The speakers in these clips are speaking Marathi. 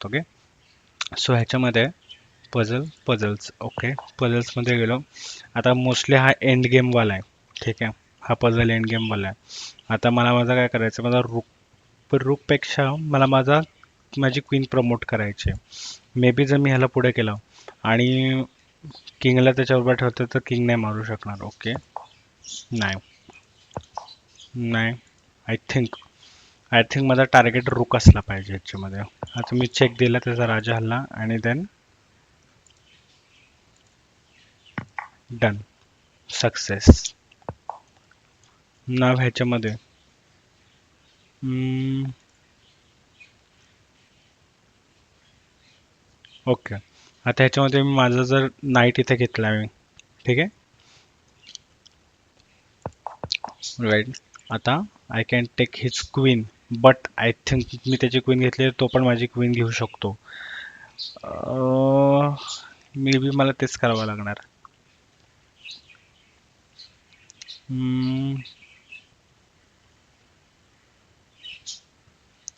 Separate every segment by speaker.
Speaker 1: करतो ओके सो ह्याच्यामध्ये पझल पझल्स ओके पझल्समध्ये गेलो. आता मोस्टली हा एंड गेमवाला आहे ठीक आहे? हा पझल एंड गेमवाला आहे. आता मला माझा काय करायचं माझा रुक रुकपेक्षा मला माझा माझी क्वीन प्रमोट करायची मे बी जर मी ह्याला पुढे केलं आणि किंगला त्याच्याबरोबर ठेवतं तर किंग नाही मारू शकणार ओके नाही. नाही. आय थिंक आय थिंक माझा टार्गेट रुक असला पाहिजे ह्याच्यामध्ये आता मी चेक दिला त्याचा राजा हल्ला आणि देन डन सक्सेस नाव ह्याच्यामध्ये. Hmm. ओके आता ह्याच्यामध्ये मी माझं जर नाईट इथे घेतला मी ठीक आहे? राईट आता I can take his queen but I think मी त्याची क्वीन घेतली तो पण माझी क्वीन घेऊ शकतो. Uh, मे बी मला तेच करावं लागणार.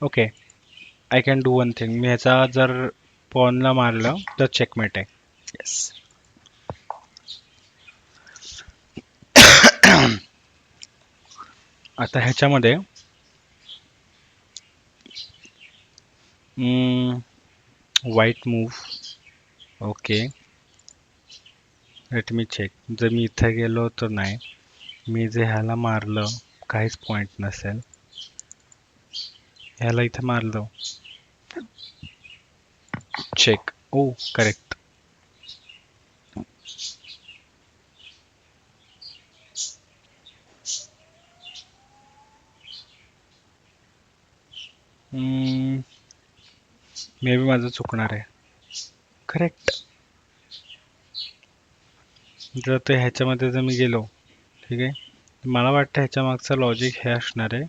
Speaker 1: Okay I can do one thing मी ह्याचा जर पॉनला मारलं तर चेकमेट आहे. येस आता ह्याच्यामध्ये वाईट move okay let me check जर मी इथं गेलो तर नाही. मी जे ह्याला मारलं काहीच पॉईंट नसेल. ह्याला इथं मारलं. Check O correct may be माझं चुकणार आहे. करेक्ट जर ते ह्याच्यामध्ये जर मी गेलो ठीक आहे? मला वाटतं ह्याच्या मागचं लॉजिक हे असणार आहे.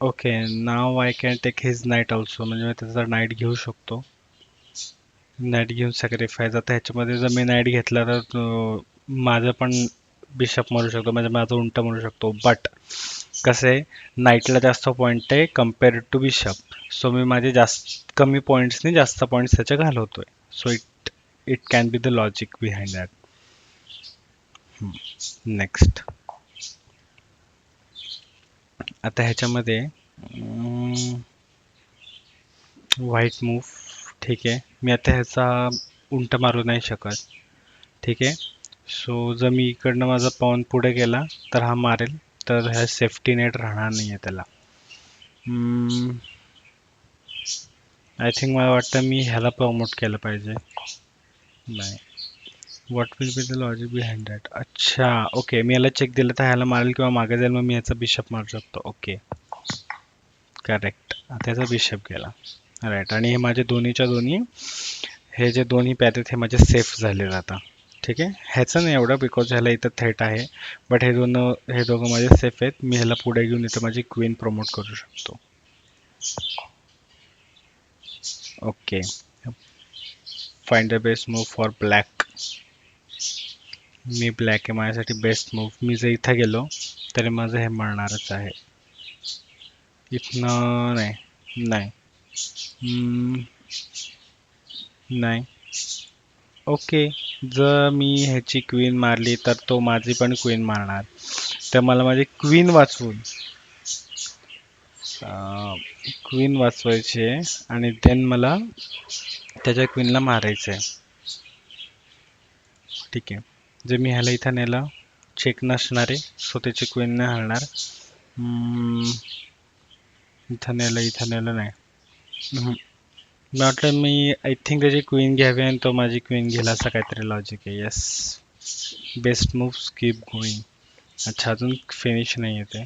Speaker 1: Okay now I can take his knight also म्हणजे मी त्याचा नाईट घेऊ शकतो. नाईट घेऊन सॅक्रिफाईज आता ह्याच्यामध्ये जर मी नाईट घेतला तर माझं पण बिशप मारू शकतो. म्हणजे माझं उंट मारू शकतो. बट कसं आहे नाईटला जास्त पॉईंट आहे कंपेअर टू बिशप सो मी माझे जास्त कमी पॉईंट्सने जास्त पॉईंट्स त्याच्या आहे so it it can be the logic behind that next आता ह्याच्यामध्ये व्हाईट मूव ठीक आहे. मी आता ह्याचा उंट मारू नाही शकत. ठीक आहे. सो जर मी इकडनं माझा पॉन पुढे गेला तर हा मारेल. तर ह्या सेफ्टी नेट राहणार नाही आहे त्याला आय थिंक मला वाटतं मी ह्याला प्रमोट केलं पाहिजे. नाही what will be the logic be hundred अच्छा ओके मी याला चेक दिलं तर ह्याला मारेल किंवा मागे जाईल मग मी ह्याचा बिशप मारू शकतो. ओके करेक्ट आता बिशप गेला राईट आणि हे माझे दोन्हीच्या दोन्ही हे जे दोन्ही पॅद आहेत हे माझे सेफ झालेलं आता. ठीक आहे? ह्याचं नाही एवढं बिकॉज ह्याला इथं थेट आहे. बट हे दोन हे दोघं माझे सेफ आहेत. मी ह्याला पुढे घेऊन इथं माझी क्वीन प्रमोट करू शकतो. Okay find the best move for black me black आहे. माझ्यासाठी बेस्ट मूव मी जर इथं गेलो तरी माझं हे मरणारच आहे. इथनं नाही. नाही. नाही. ओके जर मी ह्याची क्वीन मारली तर तो माझी पण क्वीन मारणार. तर मला माझी क्वीन वाचवून. क्वीन वाचवायची आहे आणि देन मला त्याच्या क्वीनला मारायचं आहे ठीक आहे. जर मी ह्याला इथं नेलं चेक नसणार आहे सो त्याची क्वीन नाही हलणार इथं नेलं इथं नेलं नाही. वाटलं मी आय थिंक त्याची क्वीन घ्यावी आणि तो माझी क्वीन घेईल असा काहीतरी लॉजिक आहे. Yes best move skip going अच्छा अजून फिनिश नाही येते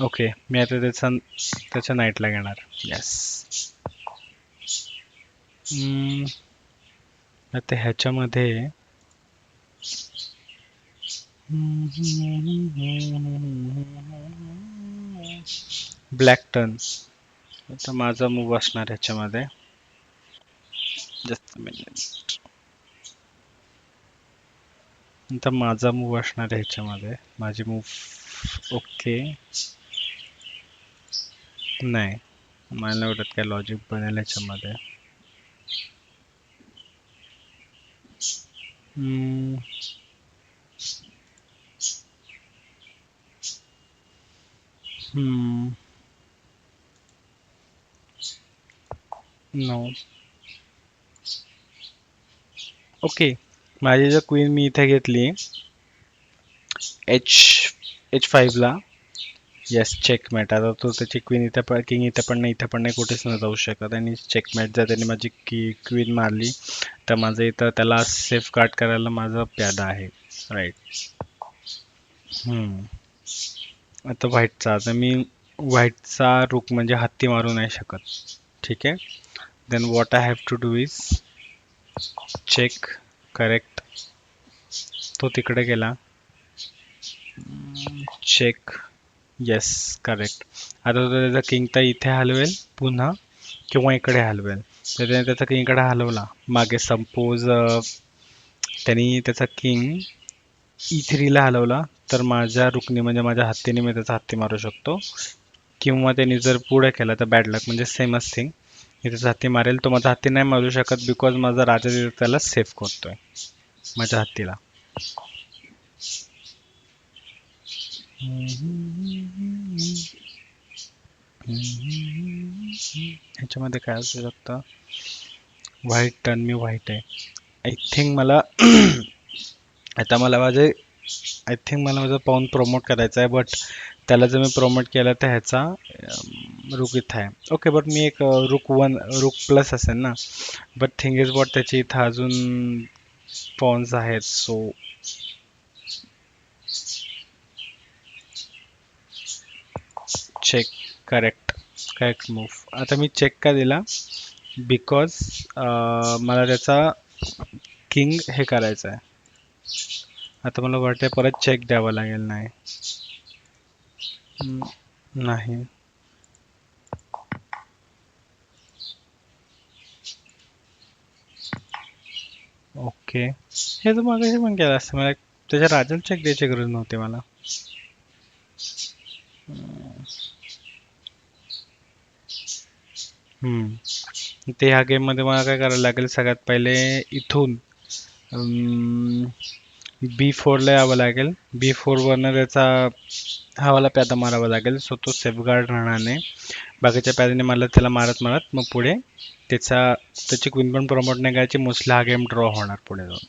Speaker 1: ओके मी आता त्याचा त्याच्या नाईटला घेणार. Yes hmm. आता ह्याच्यामध्ये ब्लॅक टर्न आता माझा मूव असणार ह्याच्यामध्ये जस्ट मिनिट आता माझा मूव असणार आहे ह्याच्यामध्ये माझी मूव ओके नाही. मला नाही वाटत काय लॉजिक बनेल ह्याच्यामध्ये हम्म. Hmm. Hmm. नो ओके माझी जर क्वीन मी इथे घेतली एच एच फाईव्हला येस चेकमेट आता तो त्याची क्वीन इथे पण किंग इथे पण नाही इथे पण नाही कुठेच नाही जाऊ शकत. आणि चेकमेट जर त्याने माझी की क्वीन मारली तर माझं इथं त्याला सेफ गार्ड करायला माझं प्यादा आहे. Right hmm. आता व्हाईटचा आता मी व्हाईटचा रुख म्हणजे हत्ती मारू नाही शकत. ठीक आहे? Then what I have to do is check correct तो तिकडे गेला. चेक येस करेक्ट आता तो त्याचा किंग तर इथे हलवेल पुन्हा किंवा इकडे हलवेल. तर त्याने त्याचा किंग इकडे हलवला. मागे सपोज त्यांनी त्याचा किंग ई थ्रीला हलवला तर माझ्या रुकनी म्हणजे माझ्या हत्तीने मी त्याचा हत्ती मारू शकतो. किंवा त्यांनी जर पुढे केला तर बॅड लक म्हणजे सेमच थिंग मी हत्ती मारेल. तो माझा हत्ती नाही मारू शकत बिकॉज माझा राजा तिथे त्याला सेफ करतोय. माझ्या हत्तीला ह्याच्यामध्ये काय असू शकतं व्हाईट टर्न मी व्हाईट आहे. आय थिंक मला आता मला माझे आय थिंक मला माझं पाऊन प्रमोट करायचं आहे बट त्याला जर मी प्रमोट केलं तर ह्याचा रुक इथं आहे. ओके बट मी एक रुक वन रुक प्लस असेल ना बट थिंग इज बॉट त्याची इथं अजून पॉन्स आहेत so check correct correct move आता मी चेक का दिला? बिकॉज मला त्याचा किंग हे करायचं आहे. आता मला वाटते परत चेक द्यावा लागेल नाही. नाही. ओके. हे तर मागाशी पण केलं असतं मला त्याच्या राजन चेक द्यायची गरज नव्हती मला. हम्म. ते ह्या गेममध्ये मला काय करायला लागेल सगळ्यात पहिले इथून बी फोरला यावं लागेल. बी फोरवरनं त्याचा हवाला प्यादा मारावा लागेल. सो तो सेफगार्ड राहणार नाही. बाकीच्या प्यादाने मला त्याला मारत मारत मग पुढे त्याचा त्याची विन पण प्रमोट नाही करायची मोस्टली हा गेम ड्रॉ होणार पुढे जाऊन.